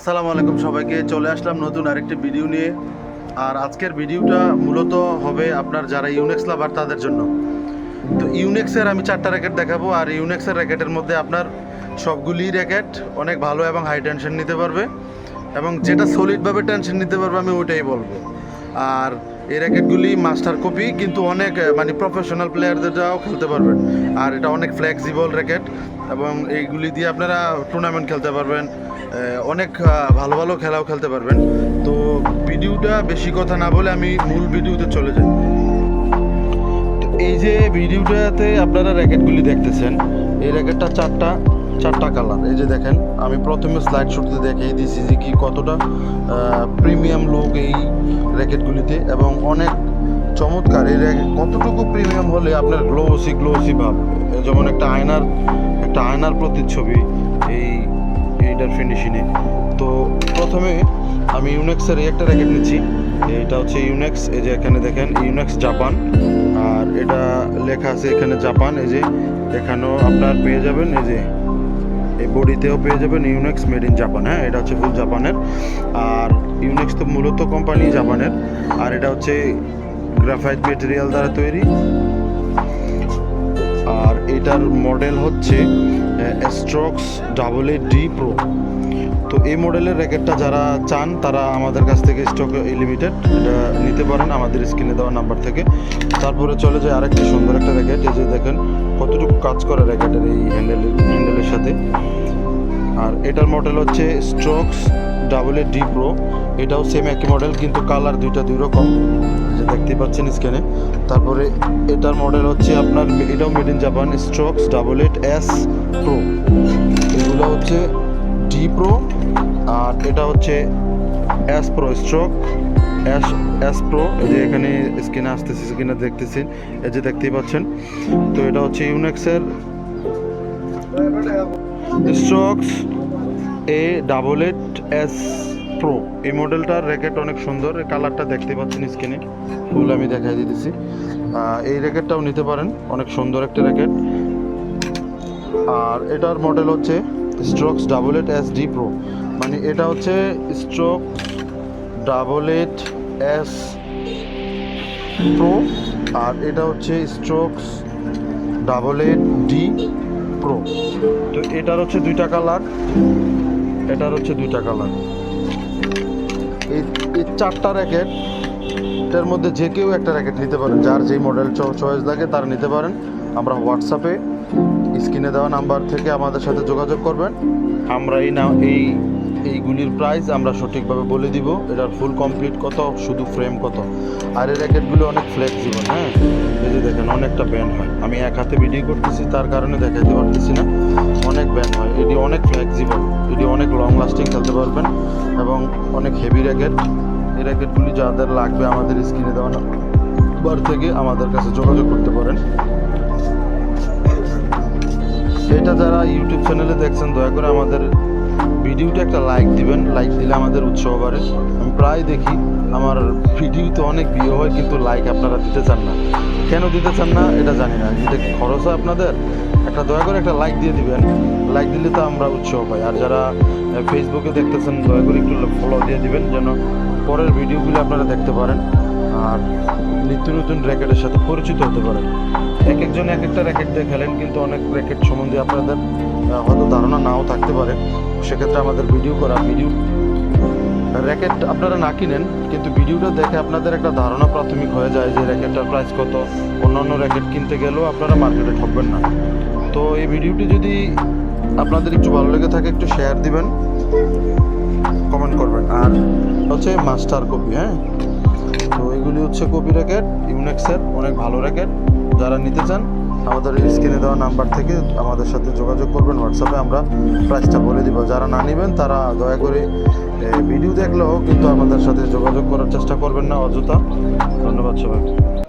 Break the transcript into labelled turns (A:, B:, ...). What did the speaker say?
A: আসসালামু আলাইকুম সবাইকে, চলে আসলাম নতুন আরেকটি ভিডিও নিয়ে। আর আজকের ভিডিওটা মূলত হবে আপনার যারা ইউনেক্স লাভার তাদের জন্য। তো ইউনেক্সের আমি চারটা র্যাকেট দেখাবো, আর ইউনেক্সের র্যাকেটের মধ্যে আপনার সবগুলি র্যাকেট অনেক ভালো এবং হাই টেনশন নিতে পারবে। এবং যেটা সলিডভাবে টেনশন নিতে পারবে, আমি ওইটাই বলব। আর এই র্যাকেটগুলি মাস্টার কপি কিন্তু অনেক মানে প্রফেশনাল প্লেয়ারদেরটাও খেলতে পারবেন। আর এটা অনেক ফ্লেক্সিবল র্যাকেট এবং এইগুলি দিয়ে আপনারা টুর্নামেন্ট খেলতে পারবেন। অনেক ভালো ভালো খেলাও খেলতে পারবেন। তো ভিডিওটা বেশি কথা না বলে আমি মূল ভিডিওতে চলে যাই। এই যে ভিডিওটাতে আপনারা র্যাকেটগুলি দেখতেছেন, এই র্যাকেটটা চারটা চারটা কালার এই যে দেখেন, আমি প্রথমে স্লাইড শুটতে দেখিয়ে দিয়েছি যে কি কতটা প্রিমিয়াম লোক এই র্যাকেটগুলিতে এবং অনেক চমৎকার এই কতটুকু প্রিমিয়াম হলে আপনার গ্লোসি গ্লোসি ভাব যেমন একটা আয়নার একটা আয়নার প্রতিচ্ছবি এই, এইটার ফিনিশিংয়ে তো প্রথমে আমি ইউনেক্সের এই একটা র্যাকেট নিচ্ছি। এটা হচ্ছে ইউনেক্স এই যে এখানে দেখেন ইউনেক্স জাপান আর এটা লেখা আছে এখানে জাপান এই যে এখানেও আপনার পেয়ে যাবেন, এই যে এই বডিতেও পেয়ে যাবেন ইউনেক্স মেড ইন জাপান হ্যাঁ? এটা হচ্ছে ফুল জাপানের আর ইউনেক্স তো মূলত কোম্পানি জাপানের আর এটা হচ্ছে গ্রাফাইট মেটেরিয়াল দ্বারা তৈরি। আর এটার মডেল হচ্ছে Astrox double A D pro তো এই মডেলের র্যাকেটটা যারা চান, তারা আমাদের কাছ থেকে স্টক লিমিটেড এটা নিতে পারেন আমাদের স্ক্রিনে দেওয়া নাম্বার থেকে। তারপরে চলে যায় আরেকটি সুন্দর একটা র্যাকেট এই যে দেখেন, কতটুকু কাজ করে র্যাকেটের এই হ্যান্ডেল হ্যান্ডেলের সাথে। এটার মডেল হচ্ছে Astrox double A D pro এটাও সেম একই মডেল কিন্তু কালার দুইটা দুই রকম। যে দেখতেই পাচ্ছেন স্ক্যানে তারপরে এটার মডেল হচ্ছে আপনার, এটাও made in Japan Astrox double eight S pro এগুলো হচ্ছে ডি প্রো আর এটা হচ্ছে S pro Astrox S S pro এই যে এখানে স্ক্রিনে আসতেছে স্ক্রিনে দেখতেছেন। এই যে দেখতেই পাচ্ছেন। তো এটা হচ্ছে ইউনেক্সের Astrox A double eight S pro এই মডেলটার র্যাকেট অনেক সুন্দর কালারটা দেখতে পাচ্ছেন স্ক্রিনে ফুল আমি দেখাই দিতেছি। এই র্যাকেটটাও নিতে পারেন, অনেক সুন্দর একটা র্যাকেট আর এটার মডেল হচ্ছে Astrox double eight S D pro মানে এটা হচ্ছে Astrox double eight S pro আর এটা হচ্ছে Astrox double eight D pro তো এটার হচ্ছে দুইটা কালার এটার হচ্ছে দুইটা কালার। এই এই চারটা র্যাকেট এটার মধ্যে যে কেউ একটা র্যাকেট নিতে পারেন। যার যেই মডেল চয়েস লাগে তার নিতে পারেন। আমরা হোয়াটসঅ্যাপে স্ক্রিনে দেওয়া নাম্বার থেকে আমাদের সাথে যোগাযোগ করবেন। আমরা এই না এই এইগুলির প্রাইস আমরা সঠিকভাবে বলে দিব। এটার ফুল কমপ্লিট কত, শুধু ফ্রেম কত? আর এই র্যাকেটগুলো অনেক ফ্লেক্সিবল হ্যাঁ? এই যে দেখেন, অনেকটা ব্যান্ড হয়। আমি এক হাতে ভিডিও করতেছি, তার কারণে দেখাতে পারতেছি না। অনেক ব্যান্ড হয়। এটি অনেক ফ্লেক্সিবল এটি অনেক লং লাস্টিং খেলতে পারবেন এবং অনেক হেভি র্যাকেট এই র্যাকেটগুলি যাদের লাগবে আমাদের স্ক্রিনে দেওয়া না নাম্বার থেকে আমাদের কাছে যোগাযোগ করতে পারেন। এটা যারা ইউটিউব চ্যানেলে দেখছেন, দয়া করে আমাদের ভিডিওটা একটা লাইক দিবেন লাইক দিলে আমাদের উৎসাহ বাড়ে। আমি প্রায় দেখি, আমার ভিডিওতে অনেক ভিউ হয়, কিন্তু লাইক আপনারা দিতে চান না। কেন দিতে চান না, এটা জানি না। এটা কি খরচ হয় আপনাদের, একটা দয়া করে একটা লাইক দিয়ে দিবেন। লাইক দিলে তো আমরা উৎসাহ পাই। আর যারা ফেসবুকে দেখতেছেন, দয়া করে একটু ফলো দিয়ে দিবেন, যেন পরের ভিডিওগুলো আপনারা দেখতে পারেন। আর নিত্য নতুন র্যাকেটের সাথে পরিচিত হতে পারেন। এক একজন এক একটা র্যাকেট দিয়ে খেলেন কিন্তু অনেক র্যাকেট সম্বন্ধে আপনাদের হয়তো ধারণা নাও থাকতে পারে। সেক্ষেত্রে আমাদের ভিডিও করা, ভিডিও র্যাকেট আপনারা না কিনেন, কিন্তু ভিডিওটা দেখে আপনাদের একটা ধারণা প্রাথমিক হয়ে যায় যে র্যাকেটটার প্রাইস কত। অন্যান্য র্যাকেট কিনতে গেলেও আপনারা মার্কেটে ঠকবেন না। তো এই ভিডিওটি যদি আপনাদের একটু ভালো লেগে থাকে, একটু শেয়ার দিবেন কমেন্ট করবেন। আর হচ্ছে মাস্টার কপি হ্যাঁ? তো এগুলি হচ্ছে কপি র্যাকেট ইউনেক্সের অনেক ভালো র্যাকেট যারা নিতে চান, আমাদের স্ক্রিনে দেওয়া নাম্বার থেকে আমাদের সাথে যোগাযোগ করবেন, হোয়াটসঅ্যাপে আমরা প্রাইসটা বলে দিব। যারা না নেবেন, তারা দয়া করে ভিডিও দেখলেও কিন্তু আমাদের সাথে যোগাযোগ করার চেষ্টা করবেন না, অযথা। ধন্যবাদ সবাই